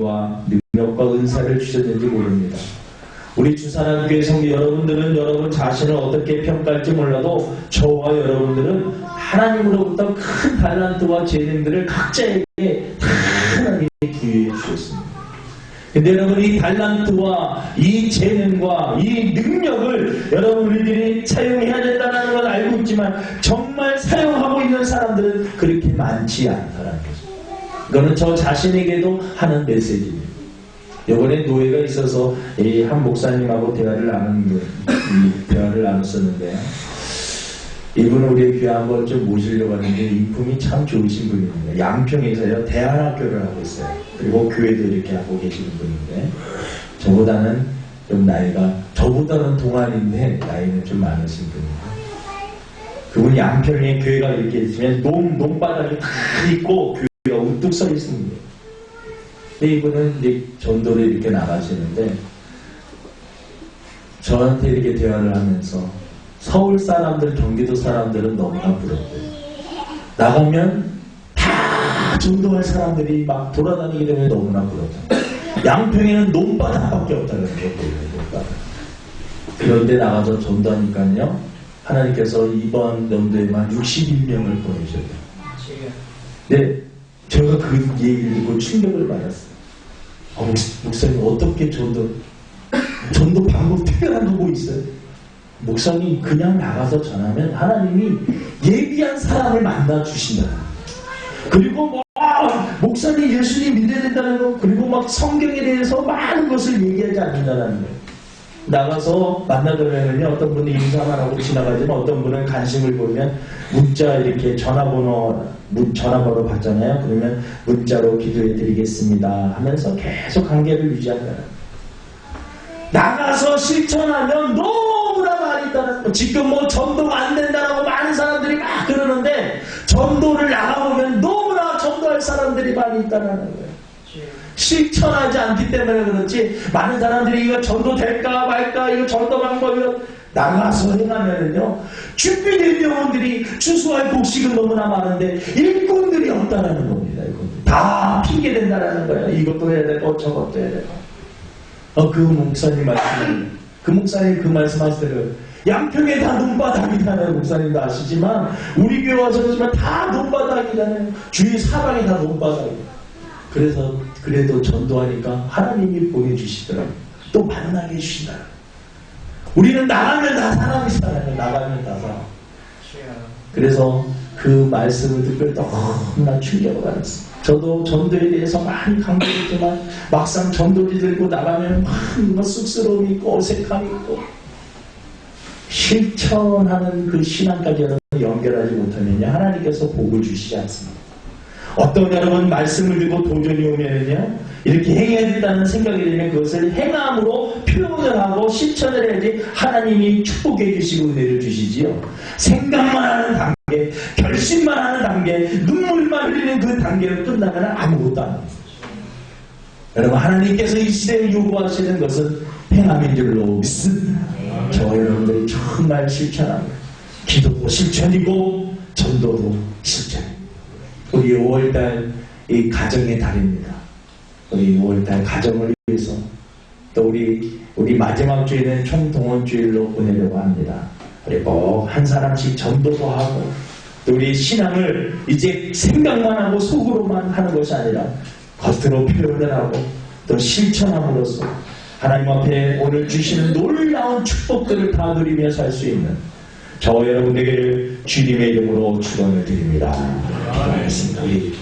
과 능력과 은사를 주셨는지 모릅니다. 우리 주사랑교회 성도 여러분들은 여러분 자신을 어떻게 평가할지 몰라도 저와 여러분들은 하나님으로부터 큰 달란트와 재능들을 각자에게 다 하나님이 부여해 주셨습니다. 근데 여러분 이 달란트와 이 재능과 이 능력을 여러분 우리들이 사용해야 된다는 걸 알고 있지만 정말 사용하고 있는 사람들은 그렇게 많지 않다는 거죠. 이거는 저 자신에게도 하는 메시지입니다. 이번에 노예가 있어서 이한 목사님하고 대화를 나눈 이 대화를 나눴었는데요. 이분은 우리 교회 한번 좀 모시려고 하는데 인품이 참 좋으신 분입니다. 양평에서요 대안학교를 하고 있어요. 그리고 교회도 이렇게 하고 계시는 분인데 저보다는 좀 나이가 저보다는 동안인데 나이는 좀 많으신 분입니다. 그분이 양평에 교회가 이렇게 있으면 농 농바닥이 다 있고 가 우뚝 서 있습니다. 근데 이분은 이제 전도를 이렇게 나가시는데 저한테 이렇게 대화를 하면서 서울 사람들, 경기도 사람들은 너무나 부럽고 나가면 다 전도할 사람들이 막 돌아다니기 때문에 너무나 부럽다. 양평에는 논바닥밖에 없다는 거예요. 논바닥. 그런데 나가서 전도하니까요. 하나님께서 이번 연도에만 61명을 보내셨어요. 네, 제가 그 얘기를 듣고 충격을 받았어요. 어, 목- 목사님 어떻게 전도 전도 방법 거뭐 있어요? 목사님 그냥 나가서 전하면 하나님이 예비한 사람을 만나 주신다. 그리고 뭐 아, 목사님 예수님 믿어야 된다는 거 그리고 막 성경에 대해서 많은 것을 얘기하지 않는다는 거예요. 나가서 만나더라면요 어떤 분은 인사만 하고 지나가지만 어떤 분은 관심을 보면 문자 이렇게 전화번호 문- 전화번호 받잖아요 그러면 문자로 기도해 드리겠습니다 하면서 계속 관계를 유지한다는 거예요. 나가서 실천하면 너무나 많이 있다는 거. 지금 뭐 전도가 안 된다라고 많은 사람들이 막 그러는데 전도를 나가보면 너무나 전도할 사람들이 많이 있다는 거예요. 실천하지 않기 때문에 그렇지 많은 사람들이 이거 전도 될까 말까 이거 전도 방법이요 나가서 행하면은요 준비된 영혼들이 추수할 곡식은 너무나 많은데 일꾼들이 없다라는 겁니다. 일꾼들. 다 핑계 된다라는 거예요. 이것도 해야 되고 저것도 해야 되고. 어, 그 목사님 말씀, 그 목사님 그 말씀 하시더라고요. 양평에 다 논바닥이라는 목사님도 아시지만, 우리 교회 와서 지만 다 논바닥이라는, 주위 사방이 다 논바닥이에요. 그래서, 그래도 전도하니까 하나님이 보내주시더라고요. 또 만나게 해주시더라고요. 우리는 나가면 다 사람이 살아요. 나가면 다 사람. 그래서 그 말씀을 듣고 너무나 충격을 받았어요. 저도 전도에 대해서 많이 강조했지만 막상 전도지 들고 나가면 막 쑥스러움이 있고 어색함이 있고 실천하는 그 신앙까지 여러분 연결하지 못하면요 하나님께서 복을 주시지 않습니다. 어떤 여러분 말씀을 듣고 도전이 오면은요 이렇게 된다는 생각이 들면 그것을 행함으로 표현을 하고 실천을 해야지 하나님이 축복해 주시고 은혜를 주시지요. 생각만 하는 단계, 결심만 하는 단계, 눈물만 흘리는 그 단계로 끝나면 아무것도 안 합니다. 여러분 하나님께서 이 시대에 요구하시는 것은 행함인 줄로 믿습니다. 저 여러분들이 정말 실천합니다. 기도도 실천이고 전도도 실천입니다. 우리 5월달 이 가정의 달입니다. 우리 5월달 가정을 위해서 또 우리 우리 마지막 주에는 총동원 주일로 보내려고 합니다. 꼭한 사람씩 전도도 하고 또 우리 신앙을 이제 생각만 하고 속으로만 하는 것이 아니라 겉으로 표현을 하고 또 실천함으로써 하나님 앞에 오늘 주시는 놀라운 축복들을 다 누리며 살 수 있는 저 여러분에게 주님의 이름으로 축원을 드립니다. 기도하겠습니다. 우리